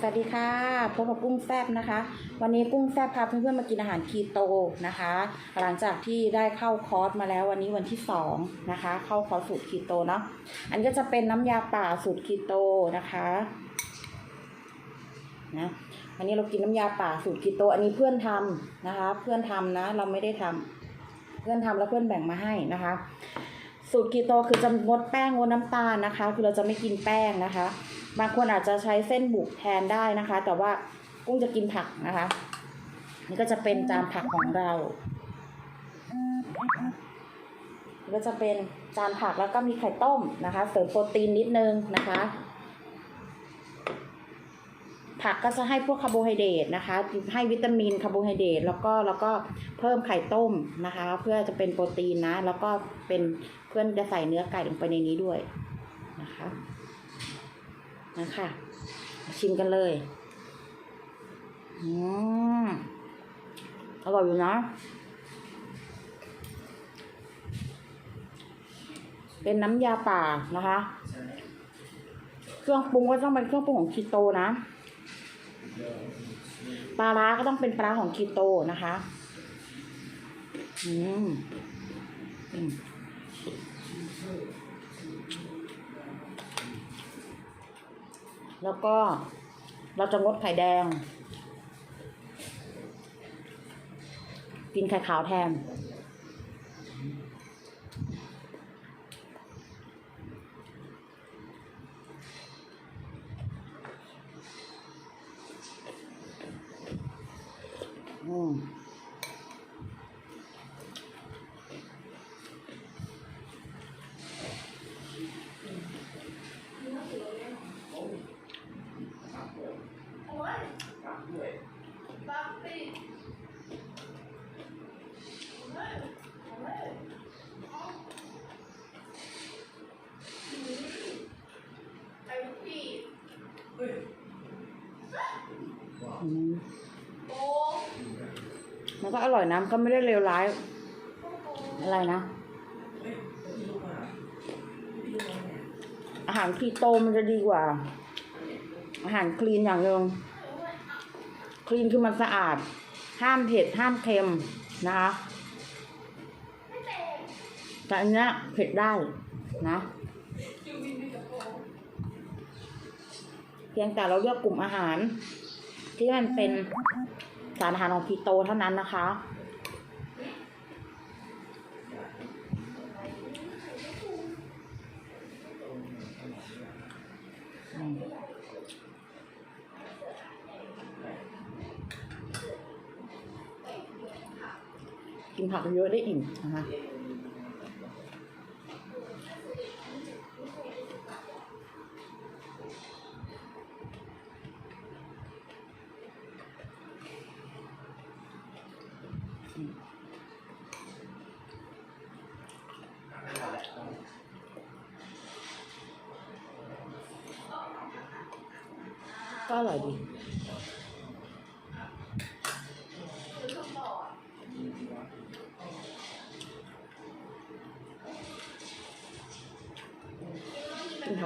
สวัสดีค่ะพบกับกุ้งแซบนะคะ วันนี้กุ้งแซบพาเพื่อนๆมากินอาหารคีโตนะคะ หลังจากที่ได้เข้าคอร์สมาแล้ววันนี้วันที่สองนะคะ เข้าคอร์สสูตรคีโตเนาะอันนี้ก็จะเป็นน้ำยาป่าสูตรคีโตนะคะนะอันนี้เรากินน้ำยาป่าสูตรคีโต อันนี้เพื่อนทำนะคะ เพื่อนทำนะ เราไม่ได้ทำเพื่อนทำแล้วเพื่อนแบ่งมาให้นะคะ สูตรคีโตคือจะงดแป้งงดน้ำตาลนะคะ คือเราจะไม่กินแป้งนะคะ บางคนอาจจะใช้เส้นบุกแทนได้นะคะ แต่ว่ากุ้งจะกินผักนะคะ นี่ก็จะเป็นจานผักของเรานี่ก็จะเป็นจานผักแล้วก็มีไข่ต้มนะคะ เสริมโปรตีนนิดนึงนะคะ ผักก็จะให้พวกคาร์โบไฮเดรตนะคะ ให้วิตามินคาร์โบไฮเดรตแล้วก็แล้วก็เพิ่มไข่ต้มนะคะ เพื่อจะเป็นโปรตีนนะ แล้วก็เป็นเพื่อนจะใส่เนื้อไก่ลงไปในนี้ด้วยนะคะ นะคะ ชิมกันเลย อืมอร่อยอยู่นะ เป็นน้ำยาป่านะคะ เครื่องปรุงก็ต้องเป็นเครื่องปรุงของคีโตนะ ปลาร้าก็ต้องเป็นปลาร้าของคีโตนะคะ อืมอืม แล้วก็เราจะงดไข่แดง กินไข่ขาวแทน อืม อืมมันก็อร่อยนะมันก็ไม่ได้เลวร้าย อะไรนะ อาหารคีโตมันจะดีกว่า อาหารคลีนอย่างหนึ่งคลีนคือมันสะอาด ห้ามเผ็ด ห้ามเค็มนะคะแต่อันเนี้ยเผ็ดได้นะ เพียงแต่เราเลือกกลุ่มอาหาร ที่มันเป็นสารอาหารของคีโตเท่านั้นนะคะอืมกินผักเยอะได้อิ่มนะคะ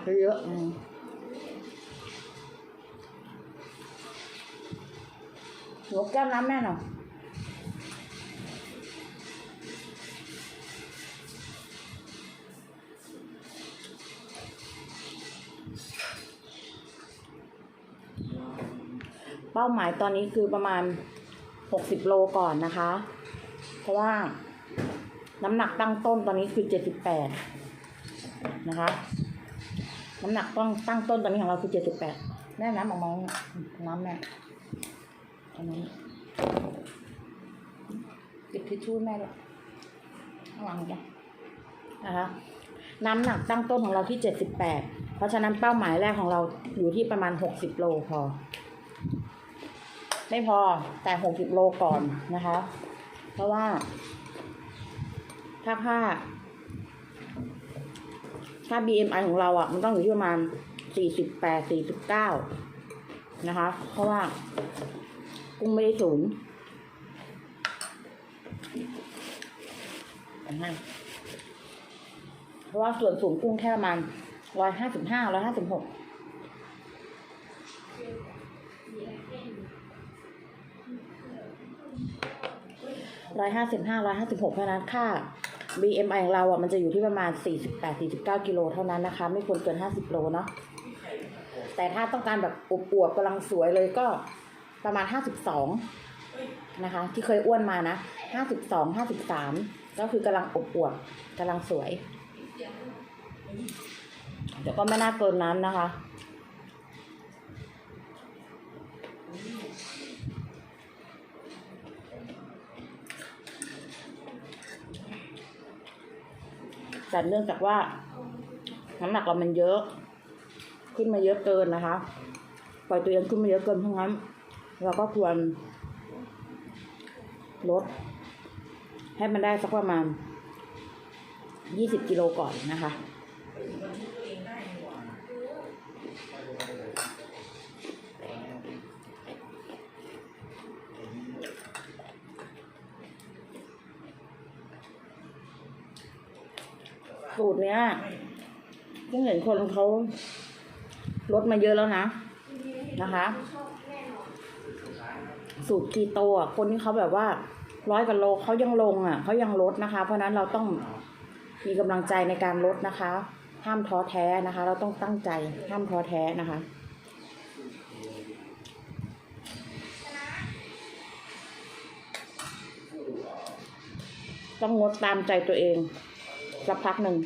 กินผักเยอะๆอืมหนูแก้วน้ำแม่หน่อยเป้าหมายตอนนี้คือประมาณหกสิบโลก่อนนะคะ เพราะว่าน้ำหนักตั้งต้นตอนนี้คือเจ็ดสิบแปดนะคะ น้ำหนักต้องตั้งต้นตอนนี้ของเราคือเจ็ดสิบแปดแม่น้ำออกมาน้ำแม่อันนี้เก็บทิชชู่แม่ด้วยข้างหลังจ้ะนะคะน้ำหนักตั้งต้นของเราที่เจ็ดสิบแปดเพราะฉะนั้นเป้าหมายแรกของเราอยู่ที่ประมาณหกสิบโลพอ ไม่พอแต่หกสิบโลก่อนนะคะ เพราะว่าถ้าค่า ถ้า BMI ของเราอะ มันต้องอยู่ที่ประมาณ4.8 4.9นะคะ เพราะว่ากุ้งไม่ได้สูงเพราะว่าส่วนสูงกุ้งแค่ประมาณ155 156าสิบห้ร้อยห้าสิบห้าร้อยห้าสิบหกเพราะนั้นค่า BMI ของเราอะมันจะอยู่ที่ประมาณสี่สิบแปดสี่สิบเก้ากิโลเท่านั้นนะคะ ไม่ควรเกินห้าสิบโลเนาะแต่ถ้าต้องการแบบอวบๆกำลังสวยเลยก็ประมาณห้าสิบสองนะคะ ที่เคยอ้วนมานะห้าสิบสองห้าสิบสามก็คือกำลังอวบๆกำลังสวยแต่ก็ไม่น่าเกินนั้นนะคะ แต่เนื่องจากว่าน้ำหนักเรามันเยอะ ขึ้นมาเยอะเกินนะคะปล่อยตัวเองขึ้นมาเยอะเกินเพราะงั้น เราก็ควรลด ให้มันได้สักประมาณยี่สิบกิโลก่อนนะคะ สูตรเนี้ยเพิ่งเห็นคนเขาลดมาเยอะแล้วนะนะคะ สูตรคีโตอะคนที่เขาแบบว่าร้อยกว่าโลเขายังลงอะเขายังลดนะคะ เพราะนั้นเราต้องมีกำลังใจในการลดนะคะ ห้ามท้อแท้นะคะ เราต้องตั้งใจห้ามท้อแท้นะคะต้องงดตามใจตัวเองสักพักหนึ่ง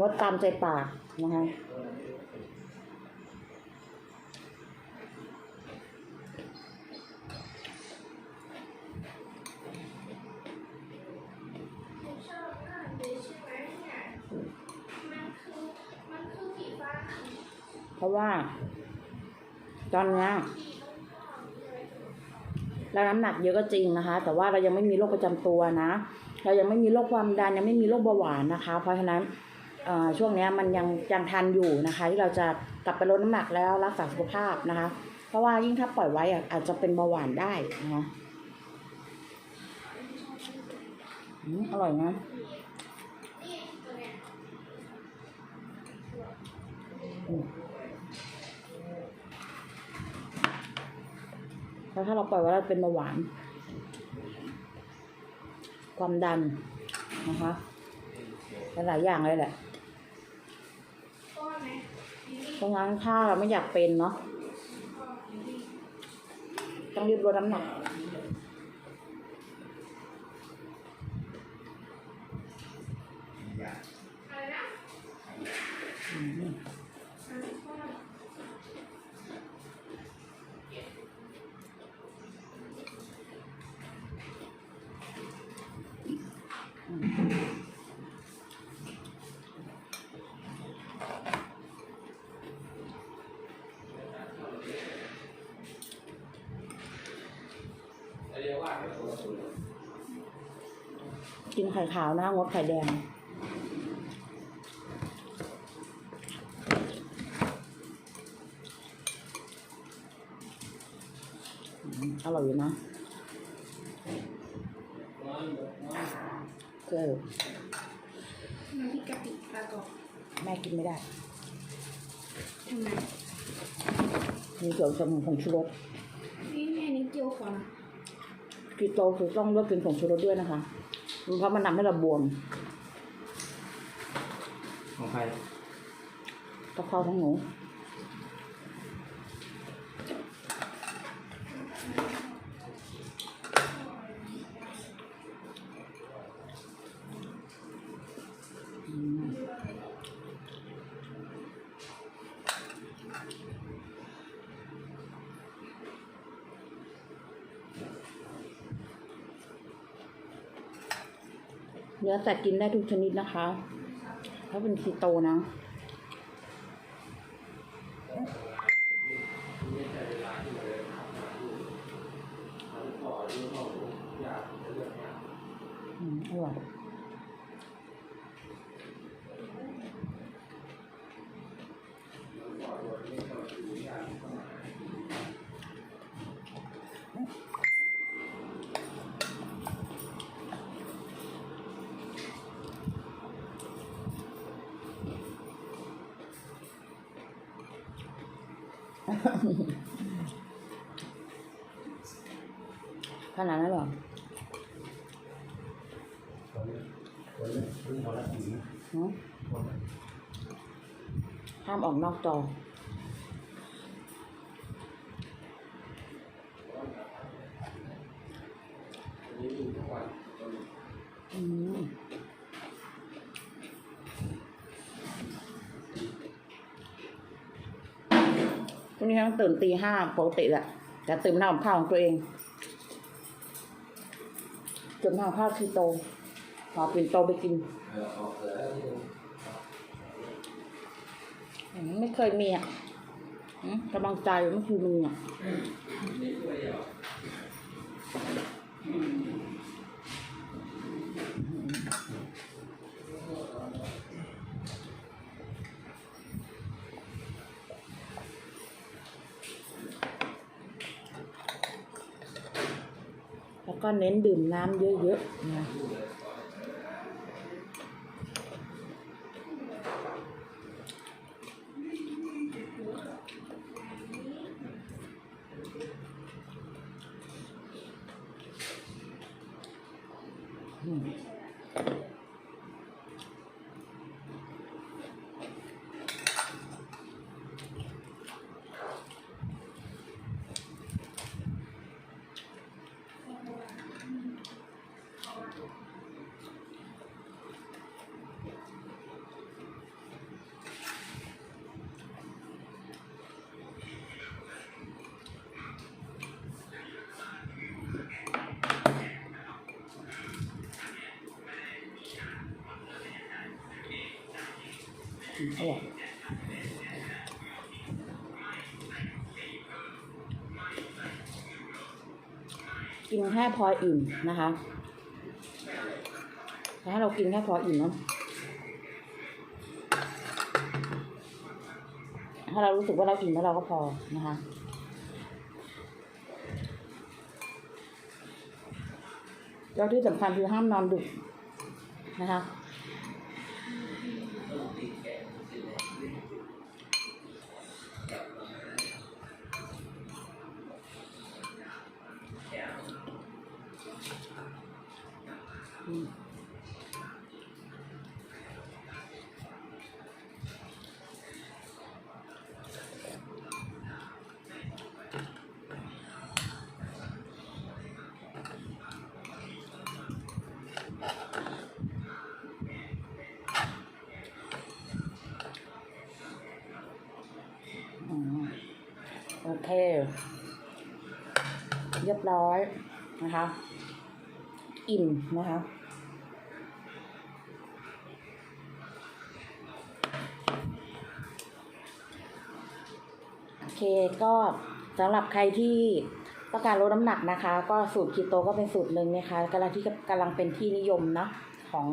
งดตามใจปากนะคะเพราะว่า ตอนนี้เราน้ำหนักเยอะก็จริงนะคะ แต่ว่าเรายังไม่มีโรคประจำตัวนะ เรายังไม่มีโรคความดันยังไม่มีโรคเบาหวานนะคะ เพราะฉะนั้น ช่วงนี้มันยังยังทันอยู่นะคะ ที่เราจะกลับไปลดน้ำหนักแล้วรักษาสุขภาพนะคะ เพราะว่ายิ่งถ้าปล่อยไว้อาจจะเป็นเบาหวานได้นะคะอืมอร่อยนะแล้วถ้าเราปล่อยไว้เราเป็นเบาหวาน ความดันนะคะหลายอย่างเลยแหละ เพราะงั้นถ้าเราไม่อยากเป็นเนาะต้องรีบลดน้ำหนัก กินไข่ขาวนะงดไข่แดงอืมอร่อยอยู่นะเกลือน้ำพริกกะปิปลากรอบแม่กินไม่ได้ทำไมมีส่วนผสมของชูรสนี่แม่นี่เจียวก่อน กีโตคือต้องเลือกกินผงชูรสด้วยนะคะ เพราะมันทำให้เราบวมของใคร กะเพราของหนู เนื้อสัตว์กินได้ทุกชนิดนะคะ ถ้าเป็นคีโตนะ อืมอร่อย ขนาดนั้นหรอห้ามออกนอกจอ วันนี้ต้องตื่นตีห้าปกติแหละแต่ตื่นมาทำข้าวของตัวเองตื่นมาทำข้าวคีโตขอปิ่นโตไปกินไม่เคยมีอะกำลังใจไม่เคยมีอะ ก็เน้นดื่มน้ำเยอะๆนะอื อร่อยกินแค่พออิ่มนะคะถ้าเรากินแค่พออิ่มเนาะถ้าเรารู้สึกว่าเราอิ่มแล้วเราก็พอนะคะแล้วที่สำคัญคือห้ามนอนดึกนะคะ เคเรียบร้อยนะคะ อิ่มนะคะโอเคก็สำหรับใครที่ต้องการลดน้ำหนักนะคะ ก็สูตรคีโตก็เป็นสูตรหนึ่งนะคะกำลังที่กำลังเป็นที่นิยมเนาะของ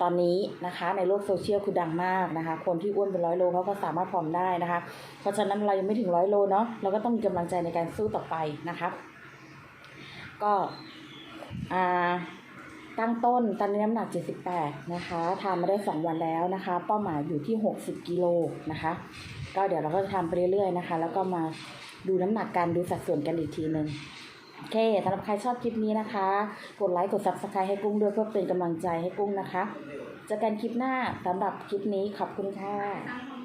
ตอนนี้นะคะในโลกโซเชียลคือดังมากนะคะ คนที่อ้วนเป็นร้อยโลเขาก็สามารถผอมได้นะคะ เพราะฉะนั้นเรายังไม่ถึงร้อยโลเนาะเราก็ต้องมีกำลังใจในการสู้ต่อไปนะคะก็ตั้งต้นตอนนี้น้ำหนัก 78 นะคะทานมาได้ 2 วันแล้วนะคะ เป้าหมายอยู่ที่ 60 กิโลนะคะ ก็เดี๋ยวเราก็จะทำไปเรื่อยๆนะคะ แล้วก็มาดูน้ำหนักกันดูสัดส่วนกันอีกทีหนึ่ง โอเคสำหรับใครชอบคลิปนี้นะคะ กดไลค์กด subscribe ให้กุ้งด้วยเพื่อเป็นกำลังใจให้กุ้งนะคะเจอกันคลิปหน้าสำหรับคลิปนี้ขอบคุณค่ะ